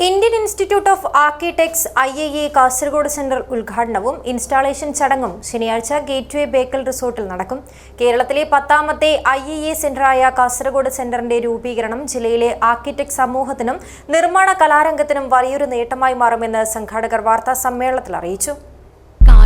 Indian institute of architects I I A Kasaragod centre ഉദ്ഘാടനവും installation ചടങ്ങും ശനിയാഴ്ച gateway Bekal റിസോർട്ടിൽ നടക്കും. കേരളത്തിലെ പത്താമത്തെ ഐ ഐ എ സെന്ററായ കാസർഗോഡ് സെന്ററിന്റെ രൂപീകരണം ജില്ലയിലെ ആർക്കിടെക്ട് സമൂഹത്തിനും നിർമ്മാണ കലാരംഗത്തിനും വലിയൊരു നേട്ടമായി മാറുമെന്ന് സംഘാടകർ വാർത്താ സമ്മേളനത്തിൽ അറിയിച്ചു.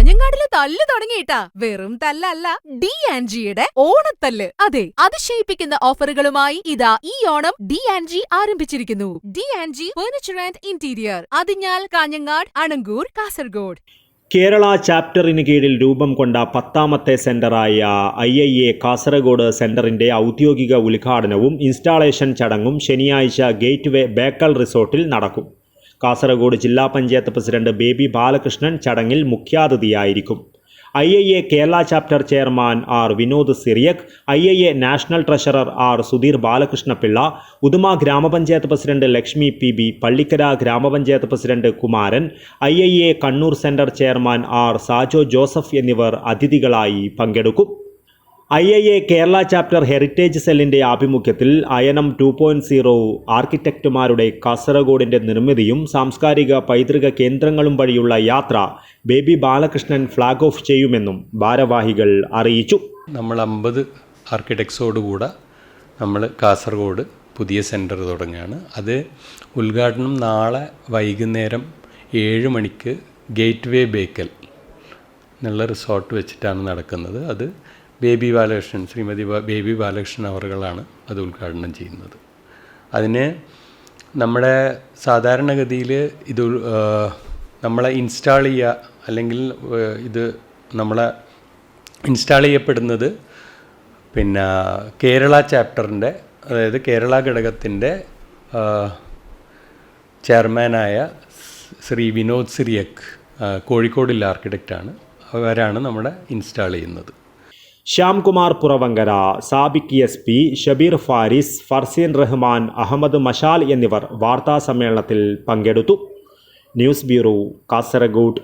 കാഞ്ഞങ്ങാടിൽ തല്ല് തുടങ്ങിയിട്ടാ. വെറും തല്ലല്ല. ഡി ആൻഡ് ജിയുടെ ഓണത്തല്ല്. അതെ അതിശയിപ്പിക്കുന്ന ഓഫറുകളുമായി ഇതാ ഈ ഓണം ഡി ആൻഡ് ജി ആരംഭിച്ചിരിക്കുന്നു. D and G furniture and interior. Athinjal Kanhangad Anangoor Kasaragod. Kerala ചാപ്റ്ററിന് കീഴിൽ രൂപം കൊണ്ട പത്താമത്തെ സെന്ററായ ഐ ഐ എ കാസർഗോഡ് സെന്ററിന്റെ ഔദ്യോഗിക ഉദ്ഘാടനവും ഇൻസ്റ്റാളേഷൻ ചടങ്ങും ശനിയാഴ്ച ഗേറ്റ്വേ ബേക്കൽ റിസോർട്ടിൽ നടക്കും. കാസർഗോഡ് ജില്ലാ പഞ്ചായത്ത് പ്രസിഡന്റ് ബേബി ബാലകൃഷ്ണൻ ചടങ്ങിൽ മുഖ്യാതിഥിയായിരിക്കും. I I A Kerala chapter chairman R Vinod Cyriac I I A national treasurer R Sudheer Balakrishnapillai Uduma ഗ്രാമപഞ്ചായത്ത് president Lakshmi P B Pallikkara ഗ്രാമപഞ്ചായത്ത് president Kumaran I I A Kannur centre chairman R Sajo Joseph എന്നിവർ അതിഥികളായി പങ്കെടുക്കും. I I A Kerala chapter heritage സെല്ലിന്റെ ആഭിമുഖ്യത്തിൽ Ayanam two point zero ആർക്കിടെക്റ്റുമാരുടെ കാസർഗോഡിന്റെ നിർമ്മിതിയും സാംസ്കാരിക പൈതൃക കേന്ദ്രങ്ങളും വഴിയുള്ള യാത്ര ബേബി ബാലകൃഷ്ണൻ ഫ്ലാഗ് ഓഫ് ചെയ്യുമെന്നും ഭാരവാഹികൾ അറിയിച്ചു. നമ്മൾ അമ്പത് ആർക്കിടെക്ട്സോടുകൂടെ നമ്മൾ കാസർഗോഡ് പുതിയ സെന്റർ തുടങ്ങുകയാണ്. അത് ഉദ്ഘാടനം നാളെ വൈകുന്നേരം ഏഴ് മണിക്ക് ഗേറ്റ് വേ ബേക്കൽ എന്നുള്ള റിസോർട്ട് വെച്ചിട്ടാണ് നടക്കുന്നത്. അത് ബേബി ബാലകൃഷ്ണൻ ശ്രീമതി ബേബി ബാലകൃഷ്ണൻ അവറുകളാണ് അത് ഉദ്ഘാടനം ചെയ്യുന്നത്. അതിന് നമ്മുടെ സാധാരണഗതിയിൽ ഇത് നമ്മളെ ഇൻസ്റ്റാൾ ചെയ്യുക അല്ലെങ്കിൽ ഇത് നമ്മളെ ഇൻസ്റ്റാൾ ചെയ്യപ്പെടുന്നത് പിന്നെ കേരള ചാപ്റ്ററിന്റെ അതായത് കേരള ഘടകത്തിന്റെ ചെയർമാനായ ശ്രീ വിനോദ് സിറിയക് ആ, കോഴിക്കോടുള്ള ആർക്കിടെക്റ്റാണ്. അവരാണ് നമ്മുടെ ഇൻസ്റ്റാൾ ചെയ്യുന്നത്. ശ്യാംകുമാർ പുറവങ്കര സാബിക് എസ് പി ഷബീർ ഫാരിസ് ഫർസീൻ റഹ്മാൻ അഹമ്മദ് മഷാൽ എന്നിവർ വാർത്താ സമ്മേളനത്തിൽ പങ്കെടുത്തു. News bureau Kasaragod.